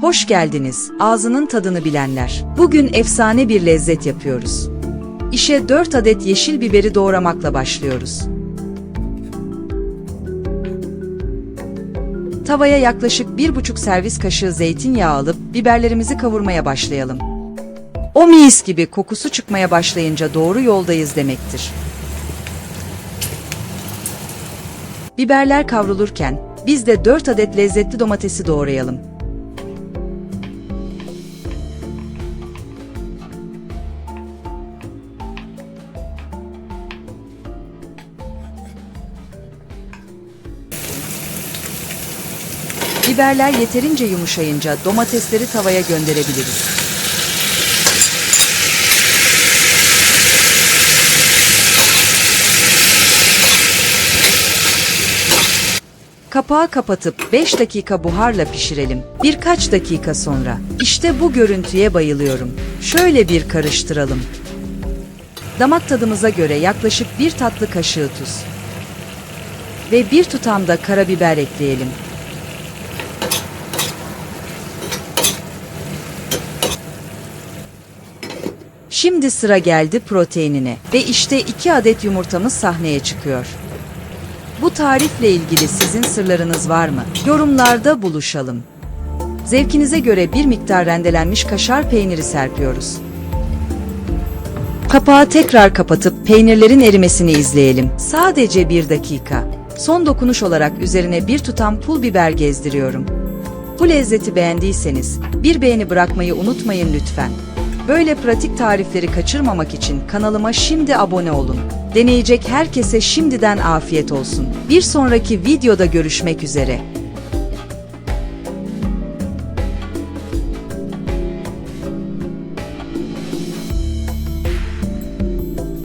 Hoş geldiniz, ağzının tadını bilenler. Bugün efsane bir lezzet yapıyoruz. İşe 4 adet yeşil biberi doğramakla başlıyoruz. Tavaya yaklaşık 1,5 servis kaşığı zeytinyağı alıp biberlerimizi kavurmaya başlayalım. O mis gibi kokusu çıkmaya başlayınca doğru yoldayız demektir. Biberler kavrulurken biz de 4 adet lezzetli domatesi doğrayalım. Biberler yeterince yumuşayınca domatesleri tavaya gönderebiliriz. Kapağı kapatıp 5 dakika buharla pişirelim. Birkaç dakika sonra. İşte bu görüntüye bayılıyorum. Şöyle bir karıştıralım. Damak tadımıza göre yaklaşık bir tatlı kaşığı tuz. Ve bir tutam da karabiber ekleyelim. Şimdi sıra geldi proteinine ve işte 2 adet yumurtamız sahneye çıkıyor. Bu tarifle ilgili sizin sırlarınız var mı? Yorumlarda buluşalım. Zevkinize göre bir miktar rendelenmiş kaşar peyniri serpiyoruz. Kapağı tekrar kapatıp peynirlerin erimesini izleyelim. Sadece bir dakika. Son dokunuş olarak üzerine bir tutam pul biber gezdiriyorum. Bu lezzeti beğendiyseniz bir beğeni bırakmayı unutmayın lütfen. Böyle pratik tarifleri kaçırmamak için kanalıma şimdi abone olun. Deneyecek herkese şimdiden afiyet olsun. Bir sonraki videoda görüşmek üzere.